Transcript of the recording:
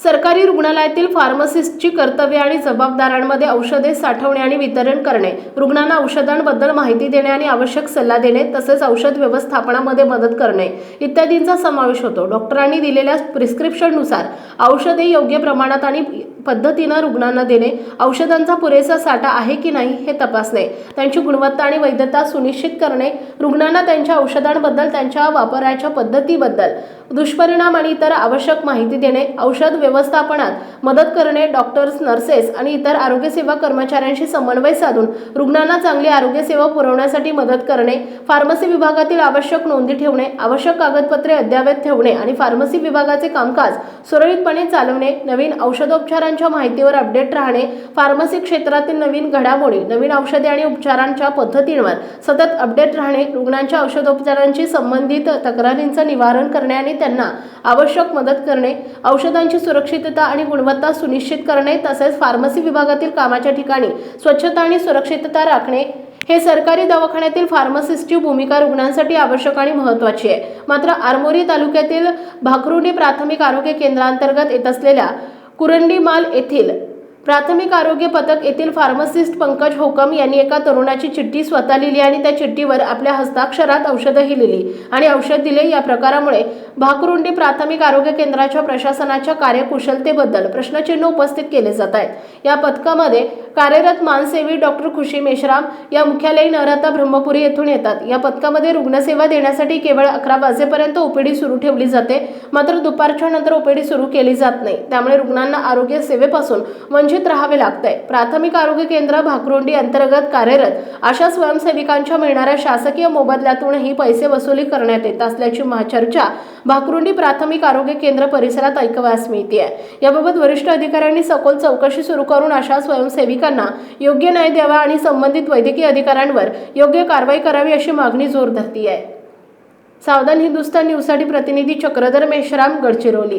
सरकारी रुग्णालयातील फार्मसिस्टची कर्तव्ये आणि जबाबदाऱ्यांमध्ये औषधे साठवणे आणि वितरण करणे रुग्णांना औषधांबद्दल माहिती देणे आणि आवश्यक सल्ला देणे तसेच औषध व्यवस्थापनामध्ये मदत करणे इत्यादींचा समावेश होतो. डॉक्टरांनी दिलेल्या प्रिस्क्रिप्शननुसार औषधे योग्य प्रमाणात आणि पद्धतीनं रुग्णांना देणे औषधांचा पुरेसा साठा आहे की नाही हे तपासणे त्यांची गुणवत्ता आणि वैधता सुनिश्चित करणे रुग्णांना त्यांच्या औषधांबद्दल त्यांच्या वापराच्या पद्धतीबद्दल दुष्परिणाम आणि इतर आवश्यक माहिती देणे औषध व्यवस्थापनात मदत करणे डॉक्टर्स नर्सेस आणि इतर आरोग्यसेवा कर्मचाऱ्यांशी समन्वय साधून रुग्णांना चांगली आरोग्यसेवा पुरवण्यासाठी मदत करणे फार्मसी विभागातील आवश्यक नोंदी ठेवणे आवश्यक कागदपत्रे अद्ययावत ठेवणे आणि फार्मसी विभागाचे कामकाज सुरळीतपणे चालवणे नवीन औषधोपचारांच्या माहितीवर अपडेट राहणे फार्मसी क्षेत्रातील नवीन घडामोडी नवीन औषधे आणि उपचारांच्या पद्धतींवर सतत अपडेट राहणे रुग्णांच्या औषधोपचारांशी संबंधित तक्रारींचं निवारण करणे आणि त्यांना आवश्यक मदत करणे औषधांची सुरक्षितता आणि गुणवत्ता सुनिश्चित करणे तसेच फार्मसी विभागातील कामाच्या ठिकाणी स्वच्छता आणि सुरक्षितता राखणे हे सरकारी दवाखान्यातील फार्मासिस्टची भूमिका रुग्णांसाठी आवश्यक आणि महत्त्वाची आहे. मात्र आरमोरी तालुक्यातील भाकरुणी प्राथमिक आरोग्य केंद्रांतर्गत येत असलेल्या कुरंडीमाल येथील प्राथमिक आरोग्य पथक येथील फार्मसिस्ट पंकज होकम यांनी एका तरुणाची चिठ्ठी स्वतः लिहिली आणि त्या चिठ्ठीवर आपल्या हस्ताक्षरात औषधही लिहिली आणि औषध दिले या प्रकारामुळे भाकरुंडी प्राथमिक आरोग्य केंद्राच्या प्रशासनाच्या कार्यकुशलतेबद्दल प्रश्नचिन्ह उपस्थित केले जात आहेत. या पथकामध्ये कार्यरत मानसेवी डॉक्टर खुशी मेश्राम या मुख्यालयी नरहता ब्रह्मपुरी येथून येतात. या पथकामध्ये रुग्णसेवा देण्यासाठी केवळ अकरा वाजेपर्यंत ओपीडी सुरू ठेवली जाते मात्र दुपारच्या नंतर ओपीडी सुरू केली जात नाही. त्यामुळे रुग्णांना आरोग्य सेवेपासून वंचित राहावे लागतंय. प्राथमिक आरोग्य केंद्र भाकरोंडी अंतर्गत कार्यरत अशा स्वयंसेविकांच्या मिळणाऱ्या शासकीय मोबदल्यातूनही पैसे वसुली करण्यात येत असल्याची चर्चा भाकरुंडी प्राथमिक आरोग्य केंद्र परिसरात ऐकवास मिळते याबाबत वरिष्ठ अधिकाऱ्यांनी सखोल चौकशी सुरू करून अशा स्वयंसेविकांना योग्य न्याय द्यावा आणि संबंधित वैद्यकीय अधिकाऱ्यांवर योग्य कारवाई करावी अशी मागणी जोर धरती आहे सावधान हिंदुस्तान न्यूजसाठी प्रतिनिधी चक्रधर मेश्राम गडचिरोली.